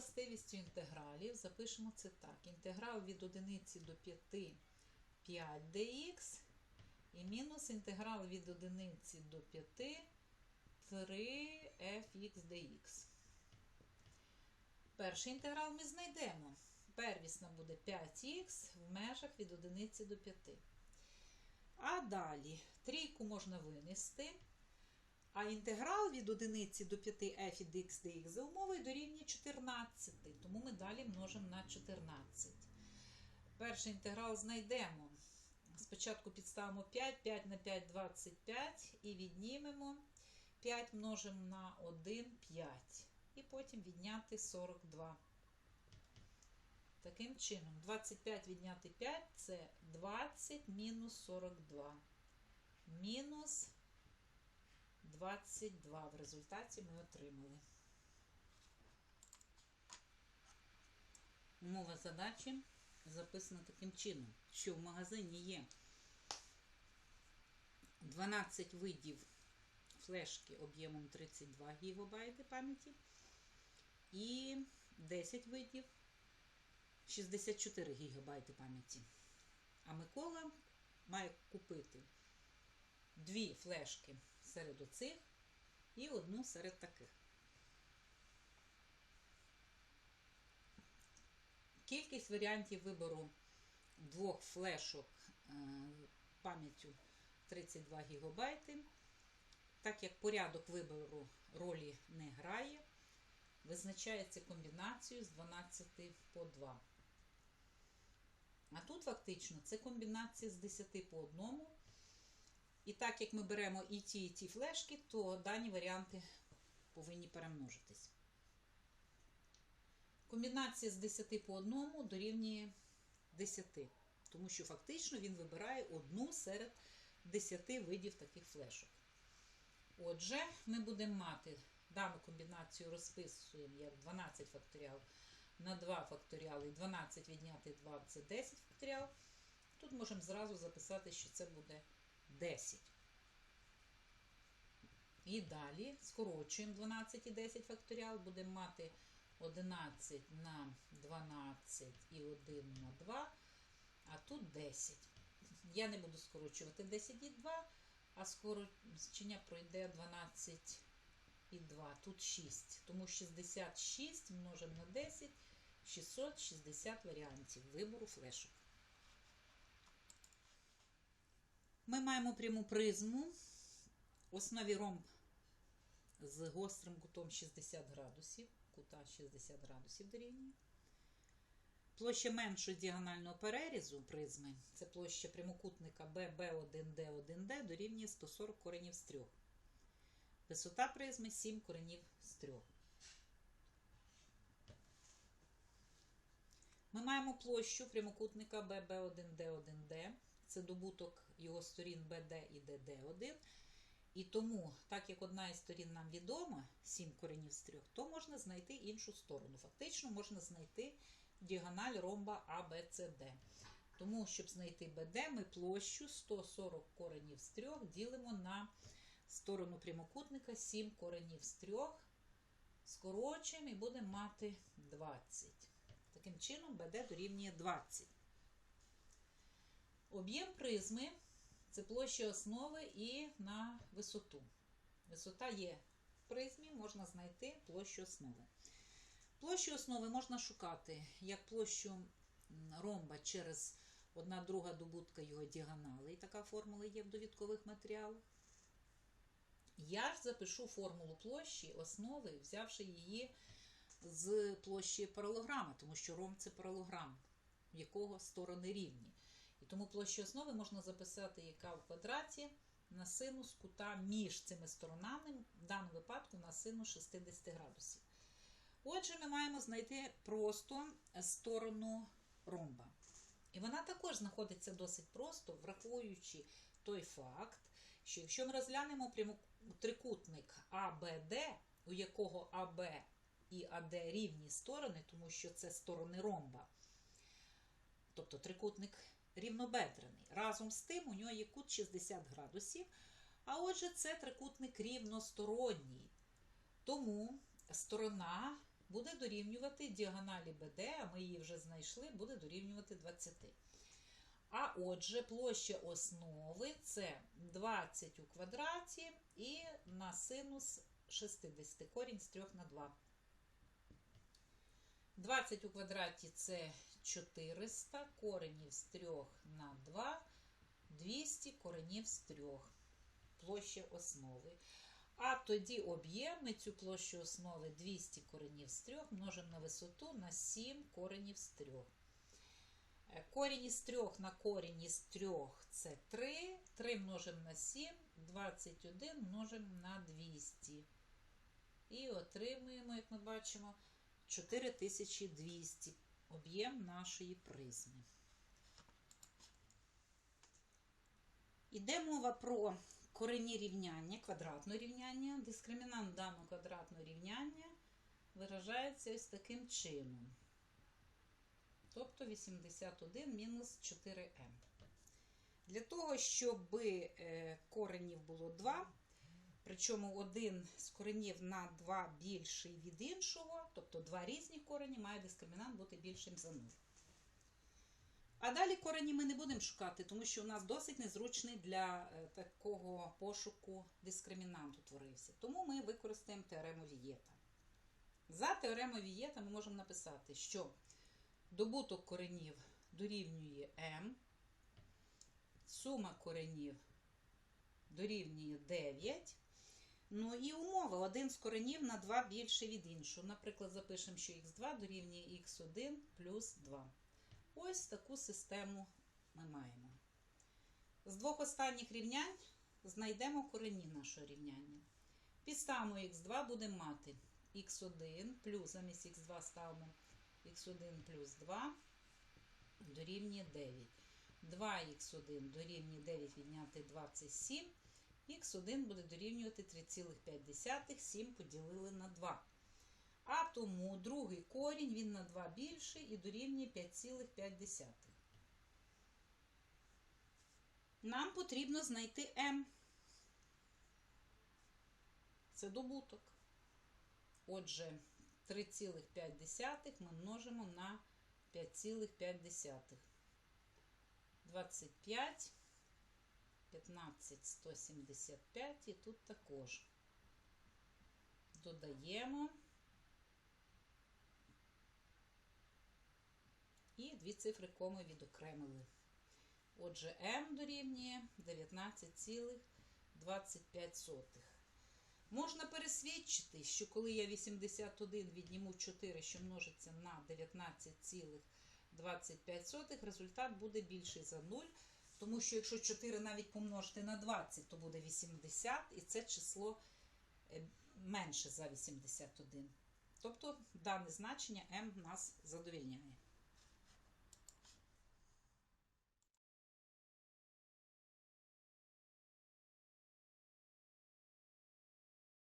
властивістю інтегралів запишемо це так. Інтеграл від 1 до 5 5 dx і мінус інтеграл від 1 до 5 3 fx dx. Перший інтеграл ми знайдемо. Первісна буде 5х в межах від 1 до 5. А далі трійку можна винести. А інтеграл від 1 до 5 f від x dx за умовою дорівнює 14. Тому ми далі множимо на 14. Перший інтеграл знайдемо. Спочатку підставимо 5, 5 на 5 25 і віднімемо 5 множимо на 1 5. І потім відняти 42. Таким чином, 25 відняти 5 це 20 мінус 42. Мінус 22 в результаті ми отримали. Умова задачі записана таким чином, що в магазині є 12 видів флешки об'ємом 32 ГБ пам'яті і 10 видів 64 ГБ пам'яті. А Микола має купити дві флешки серед оцих і одну серед таких. Кількість варіантів вибору двох флешок е, пам'яттю 32 ГБ, так як порядок вибору ролі не грає, визначається комбінацією з 12 по 2. А тут фактично це комбінація з 10 по 1. І так як ми беремо і ті, і ті флешки, то дані варіанти повинні перемножитись. Комбінація з 10 по 1 дорівнює 10, тому що фактично він вибирає одну серед 10 видів таких флешок. Отже, ми будемо мати дану комбінацію розписуємо як 12 факторіал на 2 факторіали, і 12 відняти 2 це 10 факторіал. Тут можемо зразу записати, що це буде 10. І далі скорочуємо 12 і 10 факторіал, будемо мати 11 на 12 і 1 на 2, а тут 10. Я не буду скорочувати 10 і 2, а скорочення пройде 12 і 2. Тут 6. Тому 66 множимо на 10, 660 варіантів вибору флешок. Ми маємо пряму призму. В основі ромб з гострим кутом 60 градусів. Кута 60 градусів дорівнює. Площа меншого діагонального перерізу призми це площа прямокутника BB1D1D дорівнює 140 коренів з 3. Висота призми 7 коренів з 3. Ми маємо площу прямокутника BB1D1D. Це добуток його сторін BD і DD1. І тому, так як одна із сторін нам відома, 7 коренів з 3, то можна знайти іншу сторону. Фактично можна знайти діагональ ромба ABCD. Тому, щоб знайти BD, ми площу 140 коренів з 3 ділимо на сторону прямокутника 7 коренів з 3, скорочуємо і будемо мати 20. Таким чином, BD дорівнює 20. Об'єм призми це площа основи і на висоту. Висота є в призмі, можна знайти площу основи. Площу основи можна шукати як площу ромба через одна друга добутка його діагонали. І така формула є в довідкових матеріалах. Я ж запишу формулу площі основи, взявши її з площі паралограма, тому що ромб це паралограм, в якого сторони рівні. Тому площу основи можна записати, яка в квадраті на синус кута між цими сторонами, в даному випадку на синус 60 градусів. Отже, ми маємо знайти просто сторону ромба. І вона також знаходиться досить просто, враховуючи той факт, що якщо ми розглянемо трикутник АБД, у якого АБ і АД рівні сторони, тому що це сторони ромба, тобто трикутник рівнобедрений. Разом з тим, у нього є кут 60 градусів, а отже, це трикутник рівносторонній. Тому сторона буде дорівнювати діагоналі БД, а ми її вже знайшли, буде дорівнювати 20. А отже, площа основи це 20 у квадраті і на синус 60, корінь з 3 на 2. 20 у квадраті це 400, коренів з 3 на 2, 200 коренів з 3. Площа основи. А тоді об'єм ми цю площу основи 200 коренів з 3 множимо на висоту на 7 коренів з 3. Е, Корінь із 3 на корінь із 3 це 3. 3 множимо на 7, 21 множимо на 200. І отримуємо, як ми бачимо, 4200 об'єм нашої призми. Іде мова про корені рівняння, квадратне рівняння. Дискримінант даного квадратного рівняння виражається ось таким чином. Тобто 81 мінус 4m. Для того, щоб е, коренів було 2, причому один з коренів на 2 більший від іншого, тобто два різні корені, має дискримінант бути більшим за 0. А далі корені ми не будемо шукати, тому що у нас досить незручний для е, такого пошуку дискримінант утворився. Тому ми використаємо теорему Вієта. За теоремою Вієта ми можемо написати, що добуток коренів дорівнює m, сума коренів дорівнює 9. Ну і умова. Один з коренів на 2 більше від іншого. Наприклад, запишемо, що х2 дорівнює х1 плюс 2. Ось таку систему ми маємо. З двох останніх рівнянь знайдемо корені нашого рівняння. Підставимо х2, будемо мати х1 плюс, замість х2 ставимо х1 плюс 2 дорівнює 9. 2х1 дорівнює 9 відняти 27. Х1 буде дорівнювати 3,5. 7 поділили на 2. А тому другий корінь він на 2 більший і дорівнює 5,5. Нам потрібно знайти m. Це добуток. Отже, 3,5 ми множимо на 5,5. 25, 15, 175 і тут також додаємо. І дві цифри коми відокремили. Отже, m дорівнює 19,25. Можна пересвідчити, що коли я 81 відніму 4, що множиться на 19,25, результат буде більший за 0. Тому що якщо 4 навіть помножити на 20, то буде 80, і це число е, менше за 81. Тобто дане значення m нас задовільняє.